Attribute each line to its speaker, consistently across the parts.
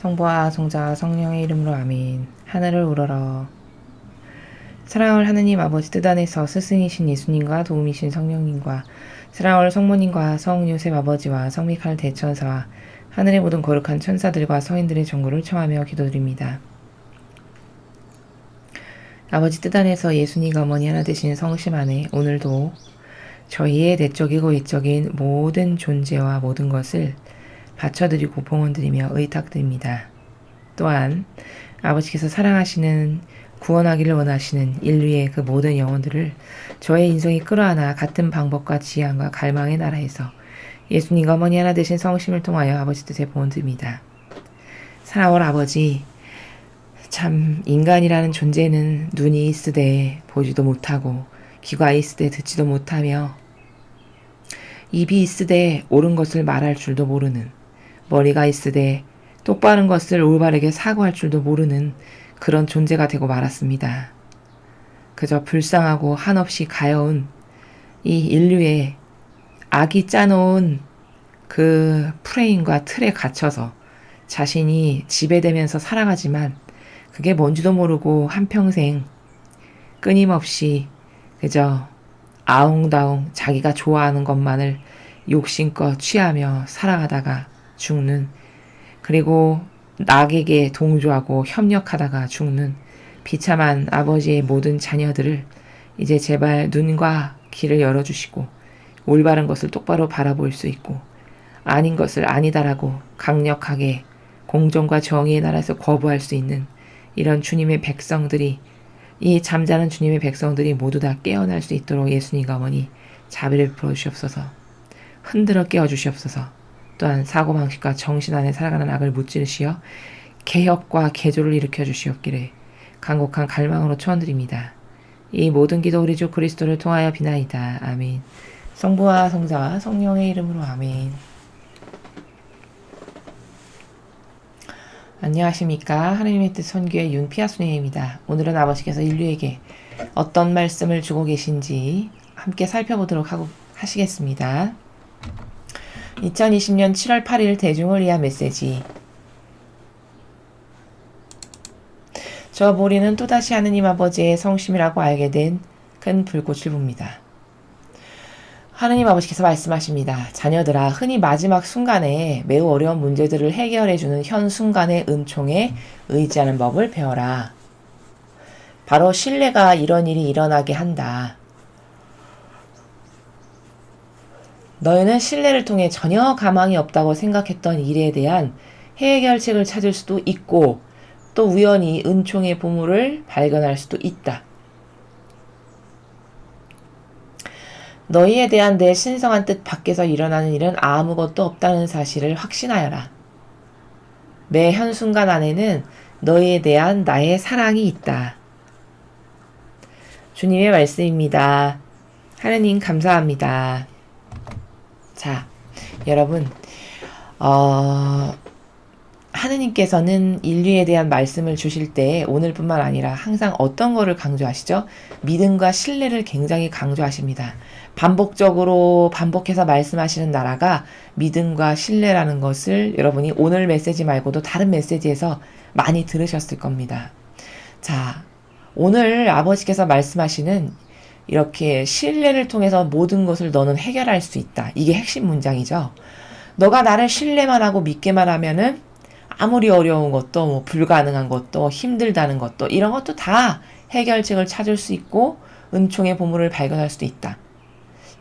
Speaker 1: 성부와 성자와 성령의 이름으로 아멘. 하늘을 우러러. 사랑을 하느님 아버지 뜻 안에서 스승이신 예수님과 도움이신 성령님과 사랑을 성모님과 성 요셉 아버지와 성미칼 대천사와 하늘의 모든 거룩한 천사들과 서인들의 정구를 청하며 기도드립니다. 아버지 뜻 안에서 예수님과 어머니 하나 되신 성심 안에 오늘도 저희의 내적이고 외적인 모든 존재와 모든 것을 바쳐드리고 봉헌드리며 의탁드립니다. 또한 아버지께서 사랑하시는 구원하기를 원하시는 인류의 그 모든 영혼들을 저의 인성이 끌어안아 같은 방법과 지향과 갈망의 나라에서 예수님과 어머니 하나 되신 성심을 통하여 아버지 뜻에 봉헌드립니다. 사랑하는 아버지, 참 인간이라는 존재는 눈이 있으되 보지도 못하고 귀가 있으되 듣지도 못하며 입이 있으되 옳은 것을 말할 줄도 모르는 머리가 있으되 똑바른 것을 올바르게 사고할 줄도 모르는 그런 존재가 되고 말았습니다. 그저 불쌍하고 한없이 가여운 이 인류의 악이 짜놓은 그 프레임과 틀에 갇혀서 자신이 지배되면서 살아가지만 그게 뭔지도 모르고 한평생 끊임없이 그저 아웅다웅 자기가 좋아하는 것만을 욕심껏 취하며 살아가다가 죽는 그리고 낙에게 동조하고 협력하다가 죽는 비참한 아버지의 모든 자녀들을 이제 제발 눈과 귀를 열어주시고 올바른 것을 똑바로 바라볼 수 있고 아닌 것을 아니다라고 강력하게 공정과 정의의 나라에서 거부할 수 있는 이런 주님의 백성들이 이 잠자는 주님의 백성들이 모두 다 깨어날 수 있도록 예수님과 어머니 자비를 부어 주시옵소서 흔들어 깨워 주시옵소서 또한 사고방식과 정신 안에 살아가는 악을 무찌르시어 개혁과 개조를 일으켜 주시옵기를 간곡한 갈망으로 초원드립니다. 이 모든 기도 우리 주 그리스도를 통하여 비나이다. 아멘. 성부와 성자와 성령의 이름으로 아멘. 안녕하십니까. 하나님의 뜻 선교의 윤피아순혜입니다. 오늘은 아버지께서 인류에게 어떤 말씀을 주고 계신지 함께 살펴보도록 하고 하시겠습니다. 2020년 7월 8일 대중을 위한 메시지. 저 보리는 또다시 하느님 아버지의 성심이라고 알게 된 큰 불꽃을 봅니다. 하느님 아버지께서 말씀하십니다. 자녀들아, 흔히 마지막 순간에 매우 어려운 문제들을 해결해주는 현 순간의 은총에 의지하는 법을 배워라. 바로 신뢰가 이런 일이 일어나게 한다. 너희는 신뢰를 통해 전혀 가망이 없다고 생각했던 일에 대한 해결책을 찾을 수도 있고 또 우연히 은총의 보물을 발견할 수도 있다. 너희에 대한 내 신성한 뜻 밖에서 일어나는 일은 아무것도 없다는 사실을 확신하여라. 매 현 순간 안에는 너희에 대한 나의 사랑이 있다. 주님의 말씀입니다. 하느님 감사합니다. 자, 여러분, 어, 하느님께서는 인류에 대한 말씀을 주실 때 오늘뿐만 아니라 항상 어떤 거를 강조하시죠? 믿음과 신뢰를 굉장히 강조하십니다. 반복적으로 반복해서 말씀하시는 나라가 믿음과 신뢰라는 것을 여러분이 오늘 메시지 말고도 다른 메시지에서 많이 들으셨을 겁니다. 자, 오늘 아버지께서 말씀하시는 이렇게 신뢰를 통해서 모든 것을 너는 해결할 수 있다. 이게 핵심 문장이죠. 너가 나를 신뢰만 하고 믿기만 하면은 아무리 어려운 것도 뭐 불가능한 것도 힘들다는 것도 이런 것도 다 해결책을 찾을 수 있고 은총의 보물을 발견할 수도 있다.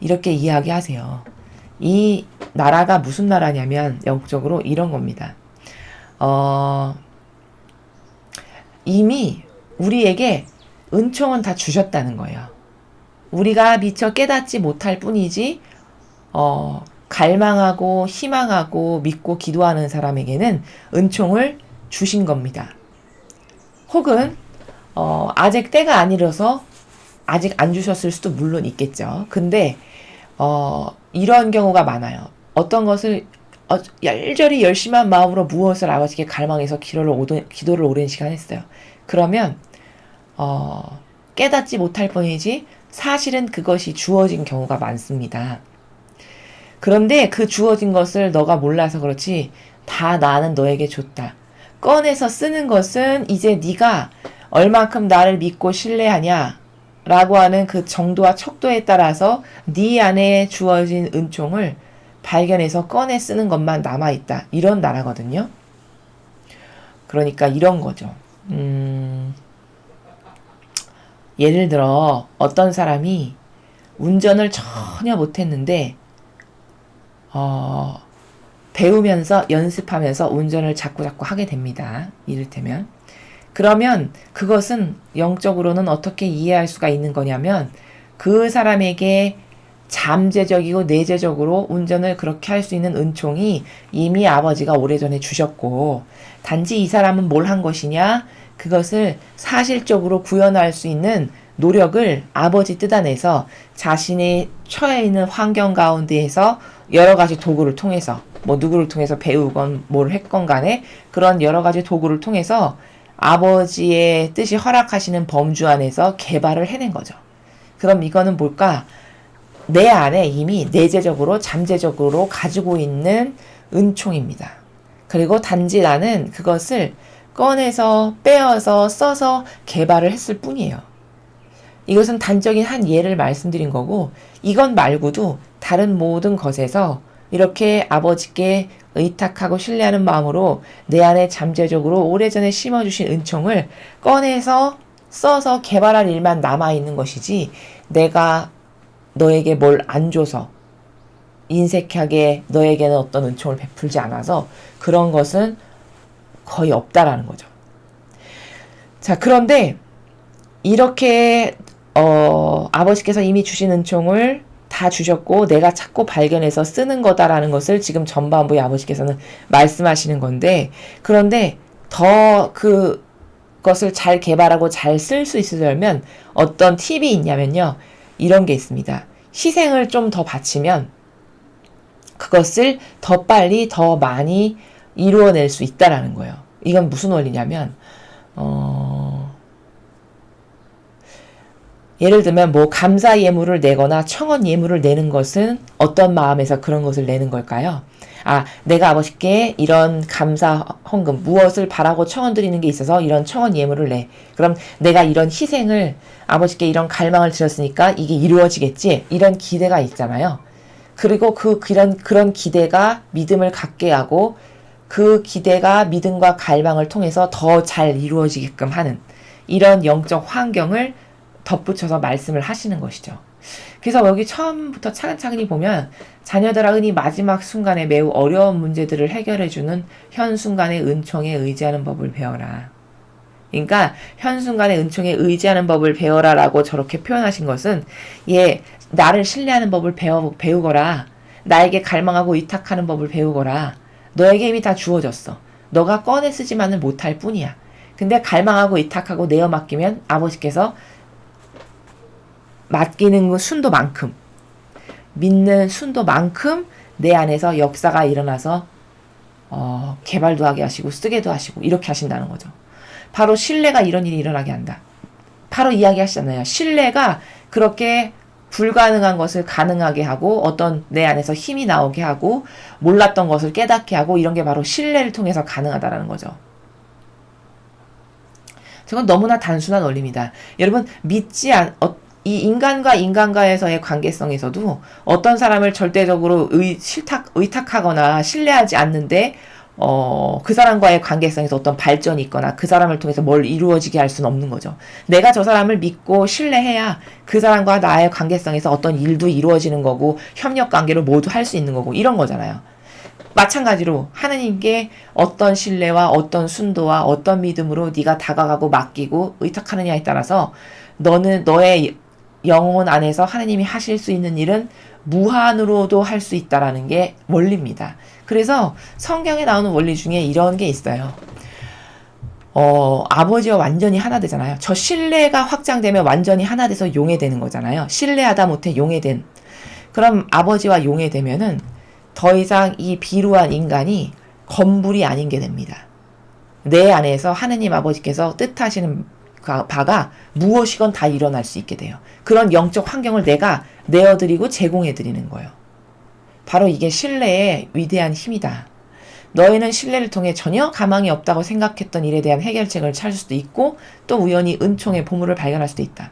Speaker 1: 이렇게 이야기하세요. 이 나라가 무슨 나라냐면 영적으로 이런 겁니다. 어, 이미 우리에게 은총은 다 주셨다는 거예요. 우리가 미처 깨닫지 못할 뿐이지, 어, 갈망하고 희망하고 믿고 기도하는 사람에게는 은총을 주신 겁니다. 혹은 어, 아직 때가 아니라서 아직 안 주셨을 수도 물론 있겠죠. 근데 어, 이런 경우가 많아요. 어떤 것을 어, 열절히 열심한 마음으로 무엇을 아버지께 갈망해서 기도를 오랜, 기도를 오랜 시간 했어요. 그러면 어, 깨닫지 못할 뿐이지 사실은 그것이 주어진 경우가 많습니다. 그런데 그 주어진 것을 너가 몰라서 그렇지 다 나는 너에게 줬다. 꺼내서 쓰는 것은 이제 네가 얼만큼 나를 믿고 신뢰하냐 라고 하는 그 정도와 척도에 따라서 네 안에 주어진 은총을 발견해서 꺼내 쓰는 것만 남아 있다. 이런 나라거든요. 그러니까 이런 거죠. 음, 예를 들어 어떤 사람이 운전을 전혀 못했는데 어, 배우면서 연습하면서 운전을 자꾸 자꾸 하게 됩니다. 이를테면 그러면 그것은 영적으로는 어떻게 이해할 수가 있는 거냐면 그 사람에게 잠재적이고 내재적으로 운전을 그렇게 할 수 있는 은총이 이미 아버지가 오래전에 주셨고 단지 이 사람은 뭘 한 것이냐 그것을 사실적으로 구현할 수 있는 노력을 아버지 뜻 안에서 자신이 처해 있는 환경 가운데에서 여러 가지 도구를 통해서 뭐 누구를 통해서 배우건 뭘 했건 간에 그런 여러 가지 도구를 통해서 아버지의 뜻이 허락하시는 범주 안에서 개발을 해낸 거죠. 그럼 이거는 뭘까? 내 안에 이미 내재적으로 잠재적으로 가지고 있는 은총입니다. 그리고 단지 나는 그것을 꺼내서 빼어서 써서 개발을 했을 뿐이에요. 이것은 단적인 한 예를 말씀드린 거고 이것 말고도 다른 모든 것에서 이렇게 아버지께 의탁하고 신뢰하는 마음으로 내 안에 잠재적으로 오래전에 심어주신 은총을 꺼내서 써서 개발할 일만 남아있는 것이지 내가 너에게 뭘 안 줘서 인색하게 너에게는 어떤 은총을 베풀지 않아서 그런 것은 거의 없다라는 거죠. 자, 그런데 이렇게 어, 아버지께서 이미 주신 은총을 다 주셨고 내가 찾고 발견해서 쓰는 거다라는 것을 지금 전반부의 아버지께서는 말씀하시는 건데 그런데 더 그것을 잘 개발하고 잘 쓸 수 있으려면 어떤 팁이 있냐면요. 이런 게 있습니다. 희생을 좀 더 바치면 그것을 더 빨리 더 많이 이루어낼 수 있다라는 거예요. 이건 무슨 원리냐면 어 예를 들면 뭐 감사 예물을 내거나 청원 예물을 내는 것은 어떤 마음에서 그런 것을 내는 걸까요? 아, 내가 아버지께 이런 감사 헌금, 무엇을 바라고 청원 드리는 게 있어서 이런 청원 예물을 내. 그럼 내가 이런 희생을 아버지께 이런 갈망을 드렸으니까 이게 이루어지겠지? 이런 기대가 있잖아요. 그리고 그, 그런, 그런 기대가 믿음을 갖게 하고 그 기대가 믿음과 갈망을 통해서 더 잘 이루어지게끔 하는 이런 영적 환경을 덧붙여서 말씀을 하시는 것이죠. 그래서 여기 처음부터 차근차근히 보면 자녀들아 흔히 마지막 순간에 매우 어려운 문제들을 해결해주는 현 순간의 은총에 의지하는 법을 배워라. 그러니까 현 순간의 은총에 의지하는 법을 배워라라고 저렇게 표현하신 것은 예 나를 신뢰하는 법을 배워 배우거라 나에게 갈망하고 위탁하는 법을 배우거라 너에게 이미 다 주어졌어 너가 꺼내 쓰지만은 못할 뿐이야 근데 갈망하고 위탁하고 내어 맡기면 아버지께서 맡기는 순도만큼 믿는 순도만큼 내 안에서 역사가 일어나서 어, 개발도 하게 하시고 쓰게도 하시고 이렇게 하신다는 거죠. 바로 신뢰가 이런 일이 일어나게 한다. 바로 이야기하시잖아요. 신뢰가 그렇게 불가능한 것을 가능하게 하고 어떤 내 안에서 힘이 나오게 하고 몰랐던 것을 깨닫게 하고 이런 게 바로 신뢰를 통해서 가능하다라는 거죠. 저건 너무나 단순한 원리입니다. 여러분 믿지 않, 어, 이 인간과 인간과에서의 관계성에서도 어떤 사람을 절대적으로 의, 실탁, 의탁하거나 신뢰하지 않는데 어, 그 사람과의 관계성에서 어떤 발전이 있거나 그 사람을 통해서 뭘 이루어지게 할 수는 없는 거죠. 내가 저 사람을 믿고 신뢰해야 그 사람과 나의 관계성에서 어떤 일도 이루어지는 거고 협력 관계를 모두 할 수 있는 거고 이런 거잖아요. 마찬가지로 하느님께 어떤 신뢰와 어떤 순도와 어떤 믿음으로 네가 다가가고 맡기고 의탁하느냐에 따라서 너는 너의 영혼 안에서 하나님이 하실 수 있는 일은 무한으로도 할 수 있다라는 게 원리입니다. 그래서 성경에 나오는 원리 중에 이런 게 있어요. 어, 아버지와 완전히 하나 되잖아요. 저 신뢰가 확장되면 완전히 하나 돼서 용해 되는 거잖아요. 신뢰하다 못해 용해 된. 그럼 아버지와 용해 되면은 더 이상 이 비루한 인간이 건물이 아닌 게 됩니다. 내 안에서 하느님 아버지께서 뜻하시는 바가 무엇이건 다 일어날 수 있게 돼요. 그런 영적 환경을 내가 내어드리고 제공해드리는 거예요. 바로 이게 신뢰의 위대한 힘이다. 너희는 신뢰를 통해 전혀 가망이 없다고 생각했던 일에 대한 해결책을 찾을 수도 있고 또 우연히 은총의 보물을 발견할 수도 있다.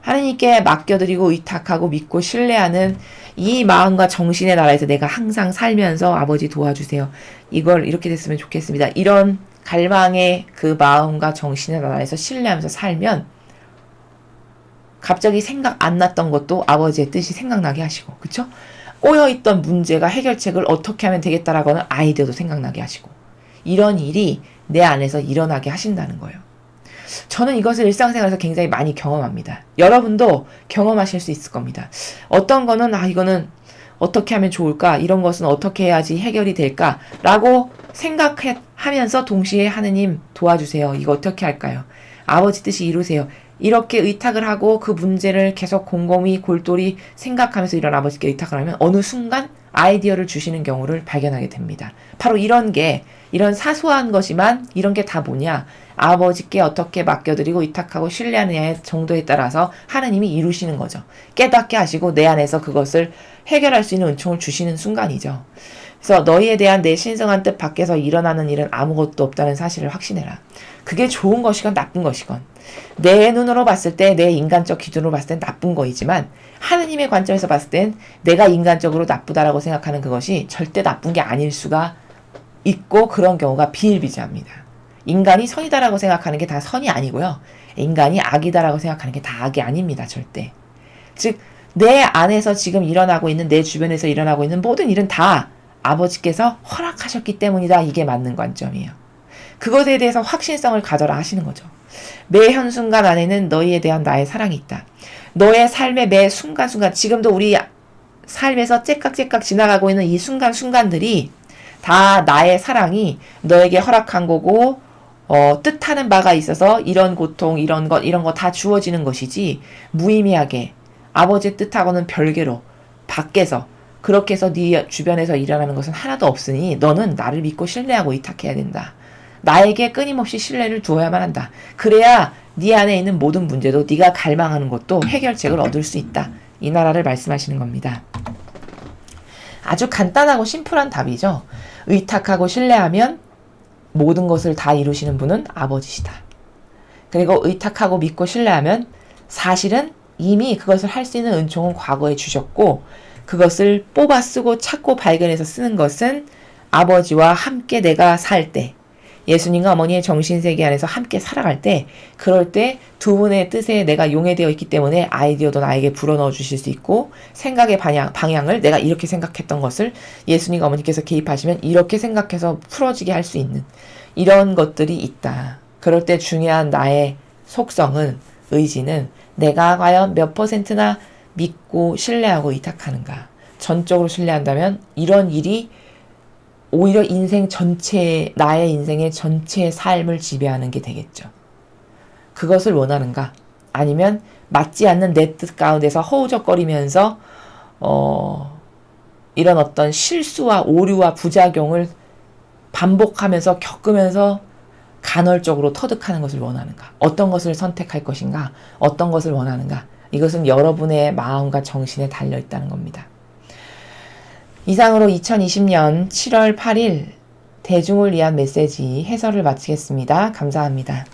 Speaker 1: 하나님께 맡겨드리고 의탁하고 믿고 신뢰하는 이 마음과 정신의 나라에서 내가 항상 살면서 아버지 도와주세요. 이걸 이렇게 됐으면 좋겠습니다. 이런 갈망의 그 마음과 정신의 나라에서 신뢰하면서 살면 갑자기 생각 안 났던 것도 아버지의 뜻이 생각나게 하시고, 그쵸? 꼬여있던 문제가 해결책을 어떻게 하면 되겠다라고는 아이디어도 생각나게 하시고, 이런 일이 내 안에서 일어나게 하신다는 거예요. 저는 이것을 일상생활에서 굉장히 많이 경험합니다. 여러분도 경험하실 수 있을 겁니다. 어떤 거는, 아, 이거는 어떻게 하면 좋을까? 이런 것은 어떻게 해야지 해결이 될까? 라고 생각하면서 동시에 하느님 도와주세요. 이거 어떻게 할까요? 아버지 뜻이 이루세요. 이렇게 의탁을 하고 그 문제를 계속 곰곰이 골똘히 생각하면서 이런 아버지께 의탁을 하면 어느 순간 아이디어를 주시는 경우를 발견하게 됩니다. 바로 이런 게 이런 사소한 것이만 이런 게 다 뭐냐? 아버지께 어떻게 맡겨드리고 의탁하고 신뢰하느냐의 정도에 따라서 하느님이 이루시는 거죠. 깨닫게 하시고 내 안에서 그것을 해결할 수 있는 은총을 주시는 순간이죠. 그래서 너희에 대한 내 신성한 뜻 밖에서 일어나는 일은 아무것도 없다는 사실을 확신해라. 그게 좋은 것이건 나쁜 것이건 내 눈으로 봤을 때 내 인간적 기준으로 봤을 땐 나쁜 거이지만 하느님의 관점에서 봤을 땐 내가 인간적으로 나쁘다라고 생각하는 그것이 절대 나쁜 게 아닐 수가 있고 그런 경우가 비일비재합니다. 인간이 선이다라고 생각하는 게 다 선이 아니고요. 인간이 악이다라고 생각하는 게 다 악이 아닙니다. 절대. 즉, 내 안에서 지금 일어나고 있는 내 주변에서 일어나고 있는 모든 일은 다 아버지께서 허락하셨기 때문이다. 이게 맞는 관점이에요. 그것에 대해서 확신성을 가져라 하시는 거죠. 매 현순간 안에는 너희에 대한 나의 사랑이 있다. 너의 삶의 매 순간순간, 지금도 우리 삶에서 째깍째깍 지나가고 있는 이 순간순간들이 다 나의 사랑이 너에게 허락한 거고, 어, 뜻하는 바가 있어서 이런 고통, 이런 것, 이런 거 다 주어지는 것이지, 무의미하게 아버지의 뜻하고는 별개로 밖에서 그렇게 해서 네 주변에서 일어나는 것은 하나도 없으니 너는 나를 믿고 신뢰하고 의탁해야 된다. 나에게 끊임없이 신뢰를 두어야만 한다. 그래야 네 안에 있는 모든 문제도 네가 갈망하는 것도 해결책을 얻을 수 있다. 이 나라를 말씀하시는 겁니다. 아주 간단하고 심플한 답이죠. 의탁하고 신뢰하면 모든 것을 다 이루시는 분은 아버지시다. 그리고 의탁하고 믿고 신뢰하면 사실은 이미 그것을 할 수 있는 은총은 과거에 주셨고 그것을 뽑아 쓰고 찾고 발견해서 쓰는 것은 아버지와 함께 내가 살 때, 예수님과 어머니의 정신세계 안에서 함께 살아갈 때, 그럴 때 두 분의 뜻에 내가 용해되어 있기 때문에 아이디어도 나에게 불어넣어 주실 수 있고, 생각의 방향, 방향을 내가 이렇게 생각했던 것을 예수님과 어머니께서 개입하시면 이렇게 생각해서 풀어지게 할 수 있는 이런 것들이 있다. 그럴 때 중요한 나의 속성은, 의지는 내가 과연 몇 퍼센트나 믿고 신뢰하고 의탁하는가. 전적으로 신뢰한다면 이런 일이 오히려 인생 전체, 나의 인생의 전체 삶을 지배하는 게 되겠죠. 그것을 원하는가? 아니면 맞지 않는 내 뜻 가운데서 허우적거리면서, 어, 이런 어떤 실수와 오류와 부작용을 반복하면서 겪으면서 간헐적으로 터득하는 것을 원하는가? 어떤 것을 선택할 것인가? 어떤 것을 원하는가? 이것은 여러분의 마음과 정신에 달려 있다는 겁니다. 이상으로 2020년 7월 8일 대중을 위한 메시지 해설을 마치겠습니다. 감사합니다.